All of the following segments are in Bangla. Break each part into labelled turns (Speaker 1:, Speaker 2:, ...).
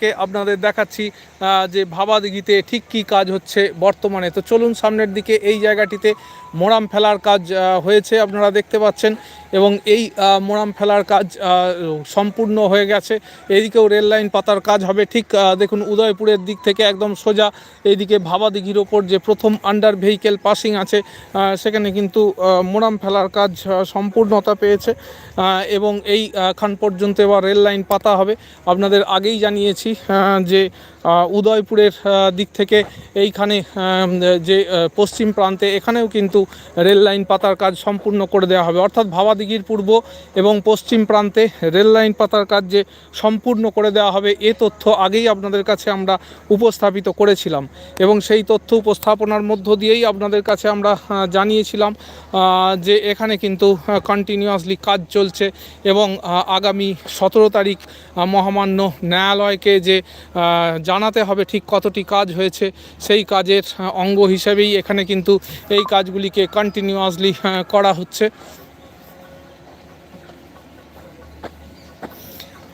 Speaker 1: কে আপনাদের দেখাচ্ছি যে ভাবাদিঘিতে ঠিক কি কাজ হচ্ছে বর্তমানে। তো চলুন সামনের দিকে এই জায়গাটিতে মোরাম ফেলার কাজ হয়েছে আপনারা দেখতে পাচ্ছেন এবং এই মোরাম ফেলার কাজ সম্পূর্ণ হয়ে গেছে। এইদিকেও রেল লাইন পাতার কাজ হবে ঠিক দেখুন উদয়পুরের দিক থেকে একদম সোজা এইদিকে ভাবাদিঘির ওপর যে প্রথম আন্ডার ভেহিকেল পাসিং আছে সেখানে কিন্তু মোরাম ফেলার কাজ সম্পূর্ণতা পেয়েছে এবং এই খান পর্যন্ত এবার রেল লাইন পাতা হবে। আপনাদের আগেই জানিয়েছি যে আহ, উদয়পুরের দিক থেকে এইখানে যে পশ্চিম প্রান্তে, এখানেও কিন্তু রেল লাইন পাতার কাজ সম্পূর্ণ করে দেওয়া হবে। অর্থাৎ ভাবাদিঘির পূর্ব এবং পশ্চিম প্রান্তে রেল লাইন পাতার কাজ যে সম্পূর্ণ করে দেওয়া হবে, এ তথ্য আগেই আপনাদের কাছে আমরা উপস্থাপিত করেছিলাম এবং সেই তথ্য উপস্থাপনার মধ্য দিয়েই আপনাদের কাছে আমরা জানিয়েছিলাম যে এখানে কিন্তু কন্টিনিউয়াসলি কাজ চলছে এবং আগামী সতেরো তারিখ মহামান্য ন্যায়ালয়কে যে জানাতে হবে ঠিক কতটি কাজ হয়েছে। সেই কাজের অঙ্গ হিসেবেই এখানে কিন্তু এই কাজগুলিকে কন্টিনিউয়াসলি করা হচ্ছে।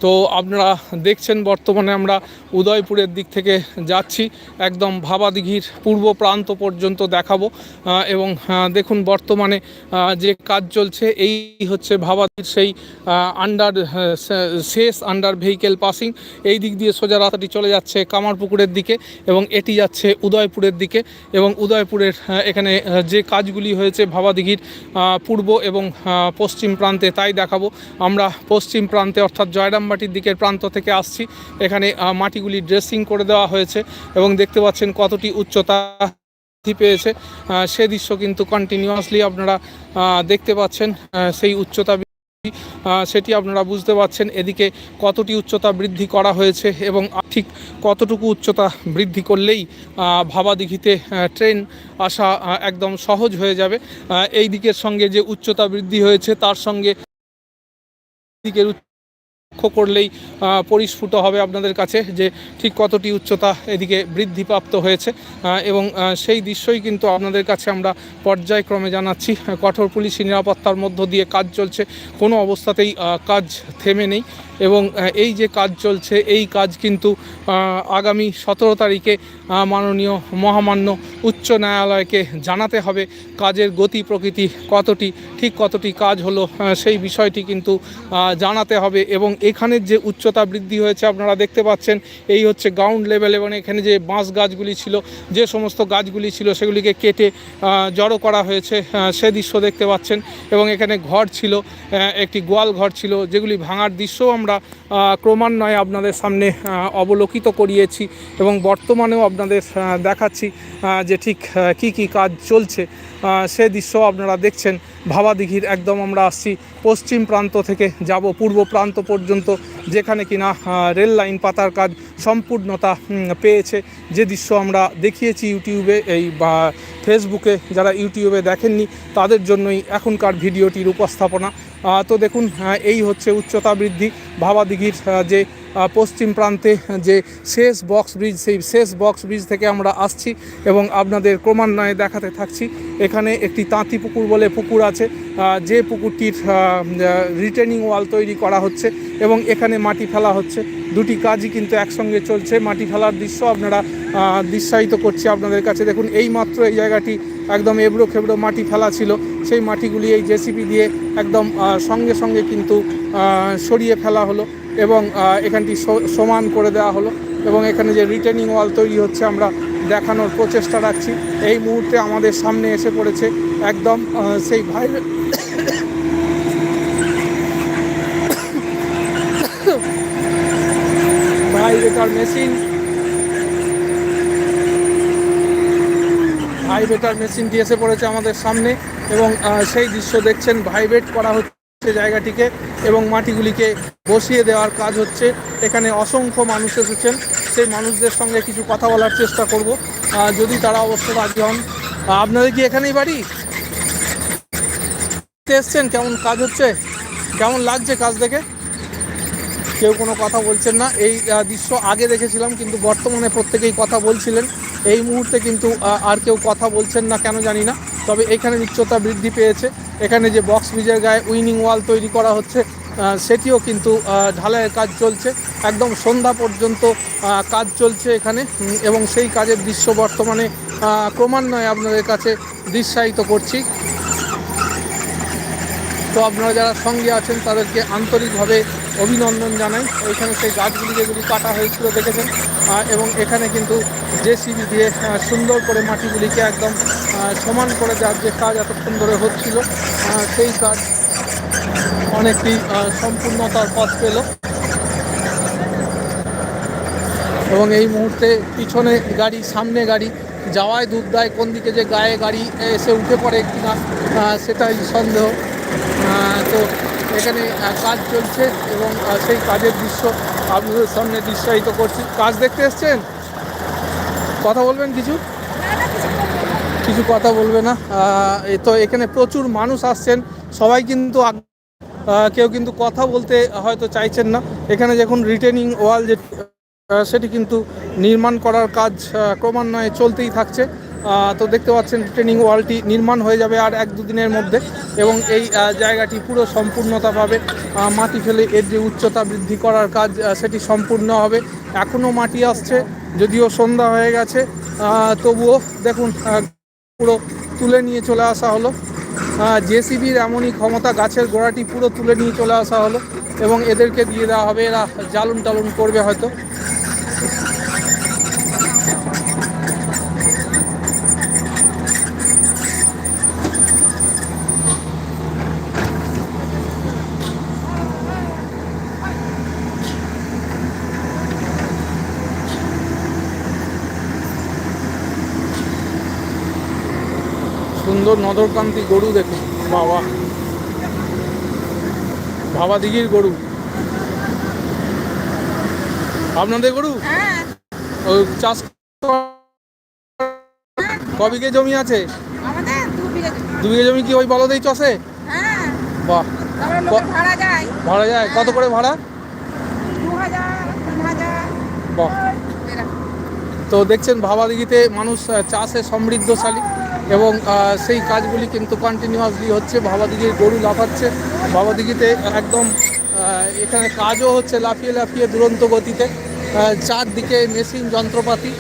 Speaker 1: তো আপনারা দেখছেন বর্তমানে আমরা উদয়পুরের দিক থেকে যাচ্ছি। একদম ভাবাদিঘির পূর্ব প্রান্ত পর্যন্ত দেখাবো। এবং দেখুন বর্তমানে যে কাজ চলছে এই হচ্ছে ভাবাদিঘির সেই আন্ডার শেষ আন্ডার ভেহিকেল পাসিং এই দিক দিয়ে সোজা রাস্তাটি চলে যাচ্ছে কামারপুকুরের দিকে এবং এটি যাচ্ছে উদয়পুরের দিকে। এবং উদয়পুরের এখানে যে কাজগুলি হয়েছে ভাবাদিঘির পূর্ব এবং পশ্চিম প্রান্তে তাই দেখাবো। আমরা পশ্চিম প্রান্তে অর্থাৎ জয়রামবাটির দিকের প্রান্ত থেকে আসছি। এখানে আহ, মাটিগুলি ড্রেসিং করে দেওয়া হয়েছে এবং দেখতে পাচ্ছেন কতটি উচ্চতা পেয়েছে। সে দৃশ্য কিন্তু কন্টিনিউয়াসলি আপনারা দেখতে পাচ্ছেন সেই উচ্চতা সেটি আপনারা বুঝতে পাচ্ছেন। এদিকে কতটি উচ্চতা বৃদ্ধি করা হয়েছে এবং ঠিক কতটুকু উচ্চতা বৃদ্ধি করলেই ভাবাদিঘিতে ট্রেন আসা একদম সহজ হয়ে যাবে। এই দিকের সঙ্গে যে উচ্চতা বৃদ্ধি হয়েছে, তার সঙ্গে দিকের লক্ষ্য করলেই পরিস্ফুট হবে আপনাদের কাছে যে ঠিক কতটি উচ্চতা এদিকে বৃদ্ধিপ্রাপ্ত হয়েছে। এবং সেই দৃশ্যই কিন্তু আপনাদের কাছে আমরা পর্যায়ক্রমে জানাচ্ছি। কঠোর পুলিশি নিরাপত্তার মধ্য দিয়ে কাজ চলছে। কোনো অবস্থাতেই কাজ থেমে নেই। এবং এই যে কাজ চলছে, এই কাজ কিন্তু আগামী সতেরো তারিখে মাননীয় মহামান্য উচ্চ ন্যায়ালয়কে জানাতে হবে কাজের গতি প্রকৃতি কতটি, ঠিক কতটি কাজ হলো সেই বিষয়টি কিন্তু জানাতে হবে এবং এখানের যে উচ্চতা বৃদ্ধি হয়েছে আপনারা দেখতে পাচ্ছেন, এই হচ্ছে গ্রাউন্ড লেভেল এবং এখানে যে বাঁশ গাছগুলি ছিল, যে সমস্ত গাছগুলি ছিল সেগুলিকে কেটে জড়ো করা হয়েছে সে দৃশ্য দেখতে পাচ্ছেন এবং এখানে ঘর ছিল একটি গোয়াল ঘর ছিল, যেগুলি ভাঙার দৃশ্যও আমরা আহ, ক্রমান্বয়ে আপনাদের সামনে অবলোকিত করিয়েছি এবং বর্তমানেও আপনাদের দেখাচ্ছি যে ঠিক কী কি কাজ চলছে। সে দৃশ্য আপনারা দেখছেন। ভাবাদিঘির একদম আমরা আসছি পশ্চিম প্রান্ত থেকে যাব পূর্ব প্রান্ত পর্যন্ত, যেখানে কিনা রেল লাইন পাতার কাজ সম্পূর্ণতা পেয়েছে। যে দৃশ্য আমরা দেখিয়েছি ইউটিউবে, এই, বা, ফেসবুকে, যারা ইউটিউবে দেখেননি, তাদের জন্যই এখনকার ভিডিওটির উপস্থাপনা। তো দেখুন এই হচ্ছে উচ্চতা বৃদ্ধি। ভাবাদিঘির যে পশ্চিম প্রান্তে যে শেষ বক্স ব্রিজ সেই শেষ বক্স ব্রিজ থেকে আমরা আসছি এবং আপনাদের ক্রমান্বয়ে দেখাতে থাকছি। এখানে একটি তাঁতি পুকুর বলে পুকুর আছে। যে পুকুরটির রিটেনিং ওয়াল তৈরি করা হচ্ছে এবং এখানে মাটি ফেলা হচ্ছে। দুটি কাজই কিন্তু একসঙ্গে চলছে। মাটি ফেলার দৃশ্য আপনারা দৃশ্যায়িত করছি আপনাদের কাছে। দেখুন এই মাত্র এই জায়গাটি একদম এবড়ো খেবড়ো মাটি ফেলা ছিল। সেই মাটিগুলি এই জেসিপি দিয়ে একদম সঙ্গে সঙ্গে কিন্তু সরিয়ে ফেলা হলো। এবং এখানটি সমান করে দেওয়া হলো এবং এখানে যে রিটেনিং ওয়াল তৈরি হচ্ছে আমরা দেখানোর প্রচেষ্টা রাখছি। এই মুহূর্তে আমাদের সামনে এসে পড়েছে একদম সেই ভাই ভাইব্রেটার মেশিন ভাইব্রেটার মেশিনটি এসে পড়েছে আমাদের সামনে এবং সেই দৃশ্য দেখছেন। ভাইব্রেট করা হচ্ছে জায়গাটিকে এবং মাটিগুলিকে বসিয়ে দেওয়ার কাজ হচ্ছে। এখানে অসংখ্য মানুষ এসেছেন। সেই মানুষদের সঙ্গে কিছু কথা বলার চেষ্টা করব। যদি তারা অবশ্য রাজি হন। আপনাদের কি এখানেই বাড়ি? এসছেন? কেমন কাজ হচ্ছে? কেমন লাগছে কাজ দেখে? কেউ কোনো কথা বলছেন না। এই দৃশ্য আগে দেখেছিলাম, কিন্তু বর্তমানে প্রত্যেকেই কথা বলছিলেন। এই মুহূর্তে কিন্তু আর কেউ কথা বলছেন না, কেন জানি না। তবে এখানে উচ্চতা বৃদ্ধি পেয়েছে। এখানে যে বক্স ব্রিজের গায়ে উইনিং ওয়াল তৈরি করা হচ্ছে সেটিও কিন্তু ঢালাইয়ের কাজ চলছে। একদম সন্ধ্যা পর্যন্ত কাজ চলছে এখানে। এবং সেই কাজের দৃশ্য বর্তমানে ক্রমান্বয়ে আপনাদের কাছে দৃশ্যায়িত করছি। তো আপনারা যারা সঙ্গে আছেন, তাদেরকে আন্তরিকভাবে অভিনন্দন জানাই। এখানে সেই গাছগুলি যেগুলি কাটা হয়েছিল, দেখেছেন? এবং এখানে কিন্তু জেসিবি দিয়ে সুন্দর করে মাটিগুলিকে একদম সমান করে দেওয়ার যে কাজ এতক্ষণ ধরে হচ্ছিল সেই কাজ অনেকটি সম্পূর্ণতার পথ পেল। এবং এই মুহূর্তে পিছনে গাড়ি সামনে গাড়ি যাওয়ায় দুধ কোন দিকে যে গায়ে গাড়ি এসে উঠে পড়ে কিনা আহ, সেটাই সন্দেহ। তো এখানে কাজ চলছে এবং সেই কাজের দৃশ্য আপনাদের সামনে দৃশ্যায়িত করছি। কাজ দেখতে এসছেন? কথা বলবেন কিছু? কিছু কথা বলবে না। এ তো এখানে প্রচুর মানুষ আসছেন। সবাই কিন্তু কেউ কিন্তু কথা বলতে হয়তো চাইছেন না। এখানে যখন রিটেনিং ওয়াল যে সেটি কিন্তু নির্মাণ করার কাজ ক্রমান্বয়ে চলতেই থাকছে। তো দেখতে পাচ্ছেন রিটেনিং ওয়ালটি নির্মাণ হয়ে যাবে আর এক দুদিনের মধ্যে এবং এই জায়গাটি পুরো সম্পূর্ণতা পাবে। মাটি ফেলে এর যে উচ্চতা বৃদ্ধি করার কাজ সেটি সম্পূর্ণ হবে। এখনও মাটি আসছে, যদিও সন্ধ্যা হয়ে গেছে। তবুও দেখুন পুরো তুলে নিয়ে চলে আসা হলো। জেসিবির এমনই ক্ষমতা, গাছের গোড়াটি পুরো তুলে নিয়ে চলে আসা হলো এবং এদেরকে দিয়ে দেওয়া হবে, এরা জ্বালুন টালুন করবে হয়তো। সুন্দর নদরকান্তি গরু দেখুন বাবা। ভাবা দিঘির গরু। আপনাদের গরু?
Speaker 2: হ্যাঁ।
Speaker 1: ও চাষ কবিকে জমি আছে?
Speaker 2: দু। বিঘে জমি।
Speaker 1: কি ওই বলদেই চষে?
Speaker 2: হ্যাঁ।
Speaker 1: বাহ।
Speaker 2: ভাড়া যায়।
Speaker 1: কত করে ভাড়া? বাহ। তো দেখছেন ভাবাদিঘিতে মানুষ চাষে সমৃদ্ধশালী। এবং সেই কাজগুলি কিন্তু কন্টিনিউয়াসলি হচ্ছে। ভাবাদিঘির গরু লাফাচ্ছে। ভাবাদিঘিতে একদম এখানে কাজও হচ্ছে লাফিয়ে লাফিয়ে দুরন্ত গতিতে। চারদিকে মেশিন, যন্ত্রপাতি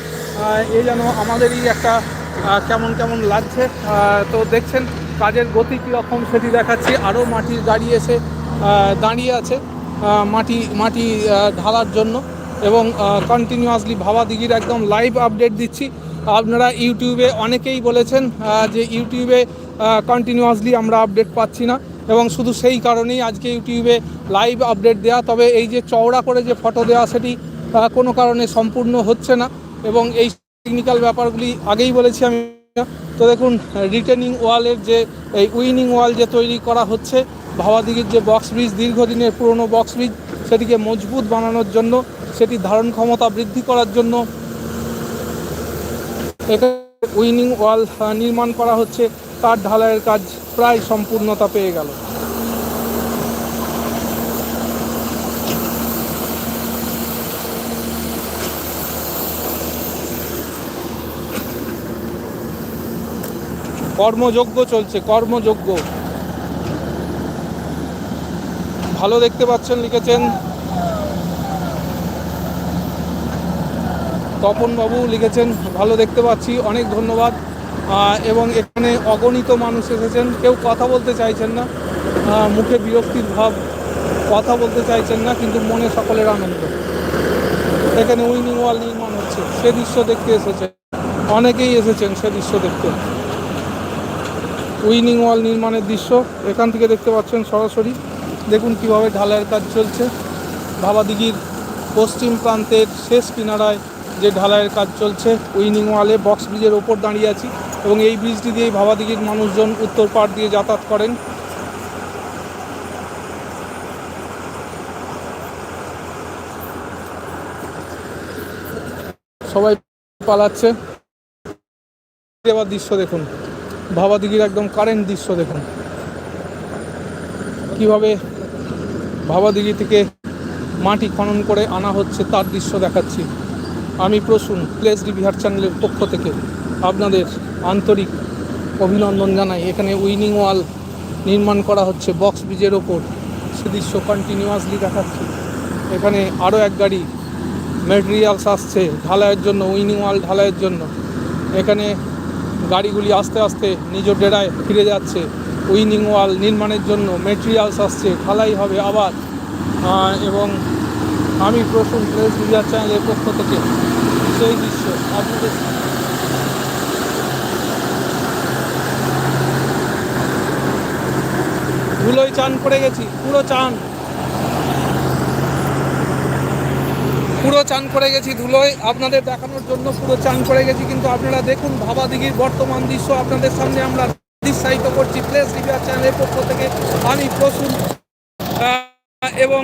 Speaker 1: এই যেন আমাদেরই একটা কেমন কেমন লাগছে। তো দেখছেন কাজের গতি কীরকম সেটি দেখাচ্ছি। আরও মাটির গাড়ি এসে দাঁড়িয়ে আছে মাটি মাটি ঢালার জন্য। এবং কন্টিনিউয়াসলি ভাবা দিঘির একদম লাইভ আপডেট দিচ্ছি। আপনারা ইউটিউবে অনেকেই বলেছেন যে ইউটিউবে কন্টিনিউয়াসলি আমরা আপডেট পাচ্ছি না এবং শুধু সেই কারণেই আজকে ইউটিউবে লাইভ আপডেট দেওয়া তবে এই যে চওড়া করে যে ফটো দেওয়া সেটি কোনো কারণে সম্পূর্ণ হচ্ছে না এবং এই টেকনিক্যাল ব্যাপারগুলি আগেই বলেছি আমি। তো দেখুন রিটেনিং ওয়ালের যে, এই উইনিং ওয়াল যে তৈরি করা হচ্ছে ভাবাদিঘির যে বক্স ব্রিজ দীর্ঘদিনের পুরনো বক্স ব্রিজ সেটিকে মজবুত বানানোর জন্য, সেটি ধারণ ক্ষমতা বৃদ্ধি করার জন্য এখানে উইনিং ওয়াল নির্মাণ করা হচ্ছে, তার ঢালাইয়ের কাজ প্রায় সম্পূর্ণতা পেয়ে গেল। কর্মযজ্ঞ চলছে, কর্মযজ্ঞ। ভালো দেখতে পাচ্ছেন, লিখেছেন তপনবাবু লিখেছেন, ভালো দেখতে পাচ্ছি, অনেক ধন্যবাদ। এবং এখানে অগণিত মানুষ এসেছেন, কেউ কথা বলতে চাইছেন না। মুখে বিরক্তির ভাব, কথা বলতে চাইছেন না, কিন্তু মনে সকলের আনন্দ। এখানে উইনিং ওয়াল নির্মাণ হচ্ছে, সে দৃশ্য দেখতে এসেছে অনেকেই এসেছেন সে দৃশ্য দেখতে। উইনিং ওয়াল নির্মাণের দৃশ্য, এখান থেকে দেখতে পাচ্ছেন সরাসরি। দেখুন কীভাবে ঢালাইয়ের কাজ চলছে। ভাবাদিঘির পশ্চিম প্রান্তের শেষ কিনারায় যে ঢালাইয়ের কাজ চলছে, উইনিং ওয়ালে বক্স ব্রিজের ওপর দাঁড়িয়ে আছি এবং এই ব্রিজটি দিয়েই ভাবাদিঘির মানুষজন উত্তর পাড় দিয়ে যাতায়াত করেন। সবাই পালাচ্ছে। এবার দৃশ্য দেখুন। ভাবাদিঘির একদম কারেন্ট দৃশ্য দেখুন। কীভাবে ভাবাদিঘি থেকে মাটি খনন করে আনা হচ্ছে তার দৃশ্য দেখাচ্ছি। আমি প্রসূন প্লেস ডি বিহার চ্যানেলের পক্ষ থেকে আপনাদের আন্তরিক অভিনন্দন জানাই। এখানে উইনিং ওয়াল নির্মাণ করা হচ্ছে, বক্স ব্রিজের ওপর। সে দৃশ্য কন্টিনিউয়াসলি দেখাচ্ছি। এখানে আরও এক গাড়ি মেটেরিয়ালস আসছে, ঢালাইয়ের জন্য, উইনিং ওয়াল ঢালাইয়ের জন্য। এখানে গাড়িগুলি আস্তে আস্তে নিজ ডেরায় ফিরে যাচ্ছে। উইনিং ওয়াল নির্মাণের জন্য মেটেরিয়ালস আসছে, ঢালাই হবে আবার। এবং আমি প্রসূন প্লেস মিডিয়া চ্যানেলের পক্ষ থেকে সেই দৃশ্য আপনাদের ধুলোয় চান করে গেছি, পুরো চান। পুরো চান করে গেছি ধুলোয়, আপনাদের দেখানোর জন্য পুরো চান করে গেছি, কিন্তু আপনারা দেখুন ভাবা দিঘির বর্তমান দৃশ্য আপনাদের সামনে আমরা উৎসাহিত করছি প্লেস রিভিয়ার চ্যানেলের পক্ষ থেকে। আমি প্রসূন এবং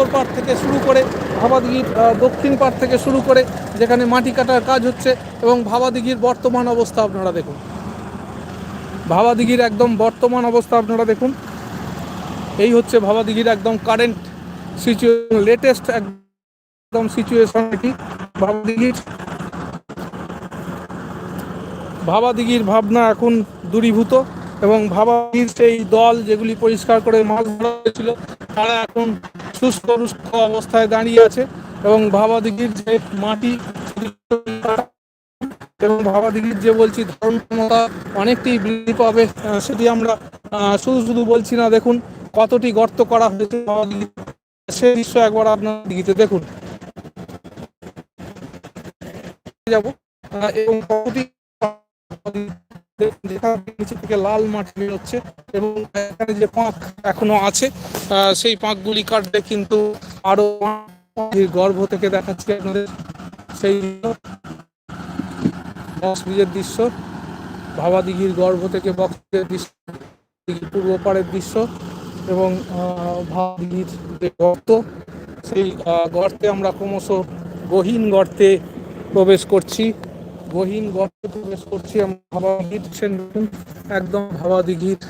Speaker 1: উত্তর পাড় থেকে শুরু করে ভাবাদিঘির দক্ষিণ পাড় থেকে শুরু করে যেখানে মাটি কাটার কাজ হচ্ছে এবং ভাবাদিঘির বর্তমান অবস্থা আপনারা দেখুন। ভাবাদিঘির একদম বর্তমান অবস্থা আপনারা দেখুন। এই হচ্ছে ভাবাদিঘির একদম কারেন্ট সিচুয়েশন লেটেস্ট একদম সিচুয়েশন এটি। ভাবাদিঘির ভাবাদিঘির ভাবনা এখন দূরীভূত এবং ভাবাদিঘির সেই দল যেগুলি পরিষ্কার করে মাছ ধরা হয়েছিল, তারা এখন সুস্থ রুস্থ অবস্থায় দাঁড়িয়ে আছে এবং ভাবাদিঘির যে মাটি, এবং ভাবাদিঘির যে বলছি ধারণ ক্ষমতা অনেকটাই বৃদ্ধি পাবে সেটি আমরা শুধু শুধু বলছি না, দেখুন কতটি গর্ত করা হয়েছে সেই দৃশ্য একবার আপনার দিঘিতে দেখুন। যাব এবং কতটি নিচে থেকে লাল মাটি বেরোচ্ছে এবং এখানে যে পাঁক এখনও আছে সেই পাঁকগুলি কাটলে কিন্তু আরও গর্ভ থেকে দেখাচ্ছি আপনাদের। সেই বক্সব্রিজের দৃশ্য ভাবা দিঘির গর্ভ থেকে বক্সব্রিজের দৃশ্য পূর্ব পাড়ের দৃশ্য এবং আহ, ভাবা যে গর্ত সেই গর্তে আমরা ক্রমশ গহীন গর্তে প্রবেশ করছি। গহীন গর্তে প্রবেশ করছি আমরা ভাবা দিঘির দেখছেন একদম ভাবা দিঘির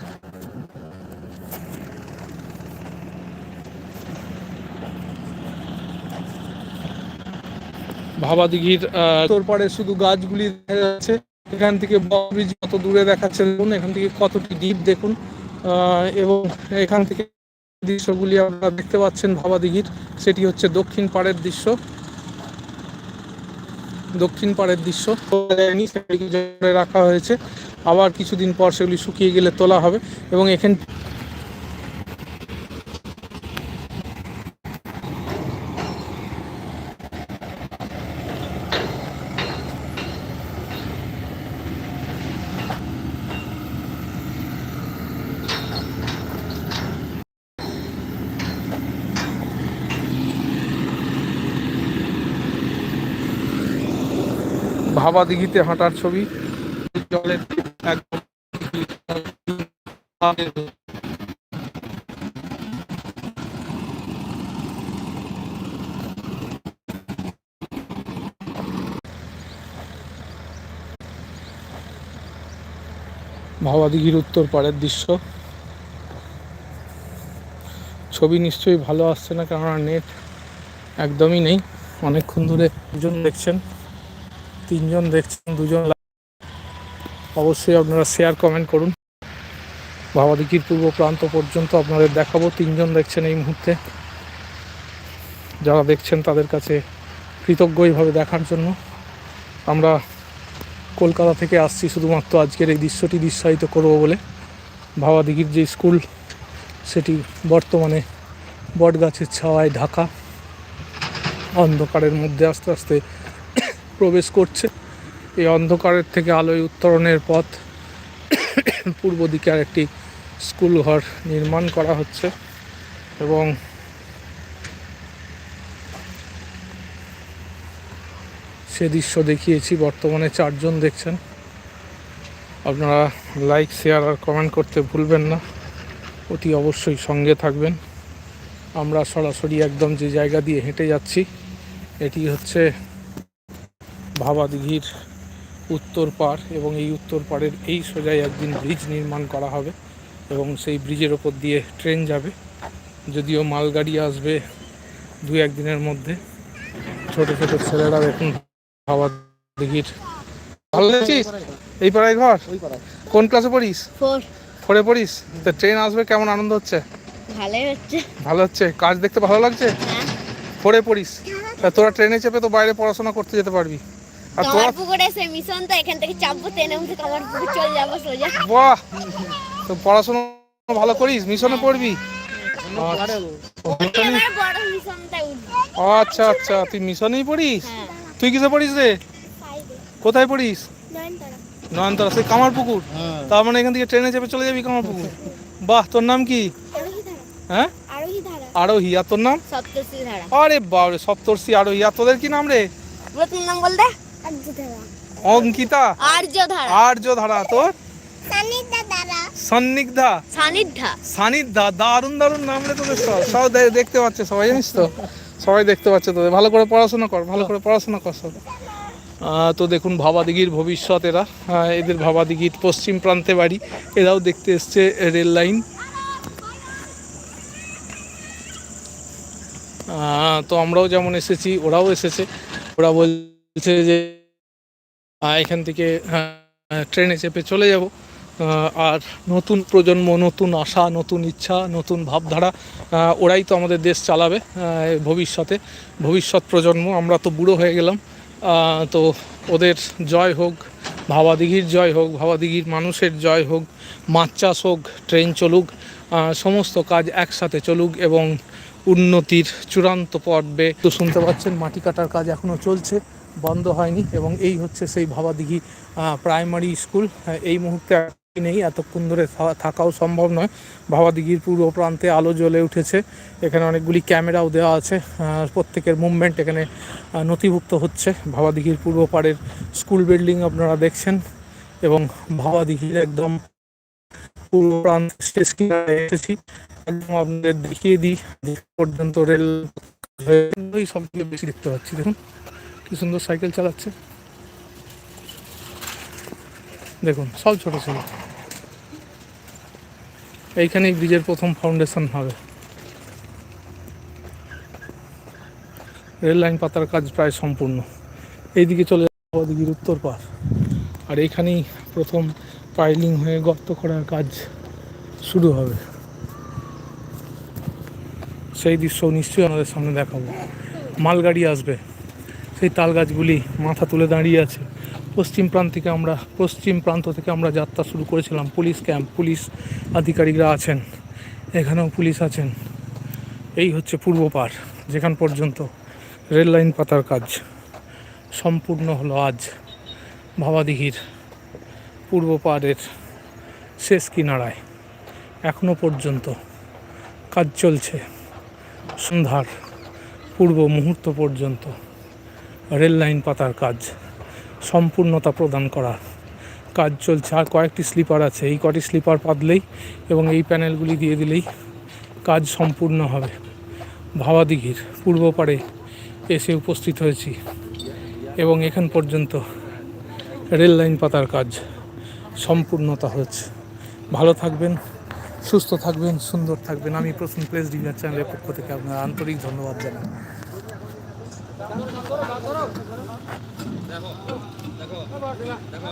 Speaker 1: ভাবা দিঘির তোর পাড়ে শুধু গাছগুলি দেখা যাচ্ছে। এখান থেকে ব্রিজ কত দূরে দেখাচ্ছে, দেখুন, এখান থেকে কতটি দ্বীপ দেখুন এবং এখান থেকে দৃশ্যগুলি আপনারা দেখতে পাচ্ছেন, ভাবা দিঘির সেটি হচ্ছে দক্ষিণ পাড়ের দৃশ্য। দক্ষিণ পাড়ের দৃশ্য। রাখা হয়েছে। আবার কিছুদিন পর সেগুলি শুকিয়ে গেলে তোলা হবে এবং এখান ভাবা দিঘিতে হাঁটার ছবি। জলের একদম ভাবা উত্তর পাড়ের দৃশ্য। ছবি নিশ্চয়ই ভালো আসছে না কেননা নেট একদমই নেই। অনেকক্ষণ ধরে দুজন দেখছেন। তিনজন দেখছেন, দুজন অবশ্যই আপনারা শেয়ার কমেন্ট করুন। ভাবাদিকির পূর্ব প্রান্ত পর্যন্ত আপনাদের দেখাবো, তিনজন দেখছেন এই মুহূর্তে। যারা দেখছেন তাদের কাছে কৃতজ্ঞ এইভাবে দেখার জন্য। আমরা কলকাতা থেকে আসছি শুধুমাত্র আজকের এই দৃশ্যটি দৃশ্যায়িত করব বলে। ভাবাদিঘির যে স্কুল, সেটি বর্তমানে বটগাছের ছাওয়ায় ঢাকা। অন্ধকারের মধ্যে আস্তে আস্তে প্রবেশ করছে। এই অন্ধকারের থেকে আলোয় উত্তরণের পথ। পূর্ব দিকে আরেকটি স্কুল ঘর নির্মাণ করা হচ্ছে এবং সে দৃশ্য দেখিয়েছি, বর্তমানে চারজন দেখছেন। আপনারা লাইক শেয়ার আর কমেন্ট করতে ভুলবেন না। অতি অবশ্যই সঙ্গে থাকবেন। আমরা সরাসরি একদম যে জায়গা দিয়ে হেঁটে যাচ্ছি, এটি হচ্ছে ভাবা দিঘির উত্তর পাড় এবং এই উত্তর পাড়ের এই সোজাই একদিন ব্রিজ নির্মাণ করা হবে এবং সেই ব্রিজের ওপর দিয়ে ট্রেন যাবে। যদিও মালগাড়ি আসবে দু একদিনের মধ্যে। ছোট ছোট ছেলেরা দেখুন ভাবা দিঘির ভালো আছিস এই পাড়ায় ঘর? কোন ক্লাসে পড়িস?
Speaker 3: ফোর
Speaker 1: পড়ে পড়িস? তো ট্রেন আসবে কেমন আনন্দ হচ্ছে?
Speaker 3: ভালোই হচ্ছে।
Speaker 1: ভালো হচ্ছে? কাজ দেখতে ভালো লাগছে?
Speaker 3: হ্যাঁ।
Speaker 1: পড়ে পড়িস। তা তোরা ট্রেনে চেপে তো বাইরে পড়াশোনা করতে যেতে পারবি।
Speaker 3: কামার পুকুরে এসে মিশন তো এখান থেকে চাপবো ট্রেনে উঠে কামার পুকুর চলে যাব সোজা
Speaker 1: বাহ তো পড়াশোনা ভালো করিস মিশনে পড়বি? আচ্ছা। আচ্ছা আচ্ছা তুই মিশনেই পড়িস?
Speaker 3: হ্যাঁ।
Speaker 1: তুই কিসে পড়িস রে? কোথায় পড়িস? নয়নতারা। সেই কামারপুকুর তার মানে এখান থেকে ট্রেনে চেপে চলে যাবি কামারপুকুর বাহ তোর নাম কি? হ্যাঁ? আরোহী আর তোর নাম?
Speaker 3: সপ্তর্ষি
Speaker 1: আরে বাবরে সপ্তর্ষি আরোহী আর তোদের কি নাম রে?
Speaker 3: নাম বলতে
Speaker 1: অঙ্কিতা?
Speaker 3: আর্য ধারা
Speaker 1: আর্য ধারা তোর? সন্নিগ্ধা
Speaker 3: সানিধ্যা।
Speaker 1: সানিধ্যা। দারুণ দারুণ নাম রে তোদের সব। সব দেখতে পাচ্ছে সবাই জানিস তো? সবাই দেখতে পাচ্ছে তোদের। ভালো করে পড়াশোনা কর ভালো করে পড়াশোনা কর সব। তো দেখুন ভাবাদিঘির ভবিষ্যৎ এরা। এদের ভাবাদিঘির পশ্চিম প্রান্তে বাড়ি। এরাও দেখতে এসছে রেল লাইন। তো আমরাও যেমন এসেছি ওরাও এসেছে। ওরা বলছে যে এখান থেকে ট্রেনে চেপে চলে যাব। আর নতুন প্রজন্ম, নতুন আশা, নতুন ইচ্ছা, নতুন ভাবধারা ওরাই তো আমাদের দেশ চালাবে ভবিষ্যতে। ভবিষ্যৎ প্রজন্ম, আমরা তো বুড়ো হয়ে গেলাম। তো ওদের জয় হোক, ভাবাদিঘির জয় হোক, ভাবাদিঘির মানুষের জয় হোক, মাছ চাষ হোক, ট্রেন চলুক সমস্ত কাজ একসাথে চলুক এবং উন্নতির চূড়ান্ত পর্বে তো শুনতে পাচ্ছেন, মাটি কাটার কাজ এখনও চলছে। বন্ধ হয়নি এবং এই হচ্ছে সেই ভাবাদিঘি প্রাইমারি স্কুল এই মুহূর্তে নেই, এতক্ষণ ধরে থাকাও সম্ভব নয়। ভাবাদিঘির পূর্ব প্রান্তে আলো জ্বলে উঠেছে। এখানে অনেকগুলি ক্যামেরাও দেওয়া আছে। প্রত্যেকের মুভমেন্ট এখানে নথিভুক্ত হচ্ছে। ভাবাদিঘির পূর্ব পাড়ের স্কুল বিল্ডিং আপনারা দেখছেন এবং ভাবাদিঘির একদম পূর্ব প্রান্ত কিনারে এসেছি। একদম আপনাদের দেখিয়ে দিই পর্যন্ত রেল এই সব থেকে বেশি দেখতে পাচ্ছি, দেখুন। কি সুন্দর সাইকেল চালাচ্ছে। দেখুন, সব ছোট ছিল। এইখানেই ব্রিজের প্রথম ফাউন্ডেশন হবে। রেল লাইন পাতার কাজ প্রায় সম্পূর্ণ। এইদিকে চলে ওদিকের উত্তর পার আর এইখানেই প্রথম পাইলিং হয়ে গর্ত করার কাজ শুরু হবে। সেই দৃশ্য নিশ্চয়ই আমাদের সামনে দেখাবো। মালগাড়ি আসবে। সেই তাল গাছগুলি মাথা তুলে দাঁড়িয়ে আছে। পশ্চিম প্রান্ত থেকে আমরা, পশ্চিম প্রান্ত থেকে আমরা যাত্রা শুরু করেছিলাম। পুলিশ ক্যাম্প, পুলিশ আধিকারিকরা আছেন, এখানেও পুলিশ আছেন। এই হচ্ছে পূর্ব পার, যেখান পর্যন্ত রেল লাইন পাতার কাজ সম্পূর্ণ হলো আজ ভাবাদিঘির পূর্ব পাড়ের শেষ কিনারায়। এখনও পর্যন্ত কাজ চলছে। সন্ধ্যার পূর্ব মুহূর্ত পর্যন্ত। রেল লাইন পাতার কাজ, সম্পূর্ণতা প্রদান করা। কাজ চলছে। আর কয়েকটি স্লিপার আছে। এই কটি স্লিপার পাতলেই এবং এই প্যানেলগুলি দিয়ে দিলেই কাজ সম্পূর্ণ হবে। ভাবাদিঘির পূর্ব পাড়ে এসে উপস্থিত হয়েছি এবং এখান পর্যন্ত রেল লাইন পাতার কাজ সম্পূর্ণতা হয়েছে। ভালো থাকবেন, সুস্থ থাকবেন, সুন্দর থাকবেন। আমি প্রথম প্লেস ডিনার চ্যানেলের পক্ষ থেকে আপনার আন্তরিক ধন্যবাদ জানাই। দেখো দেখো দেখো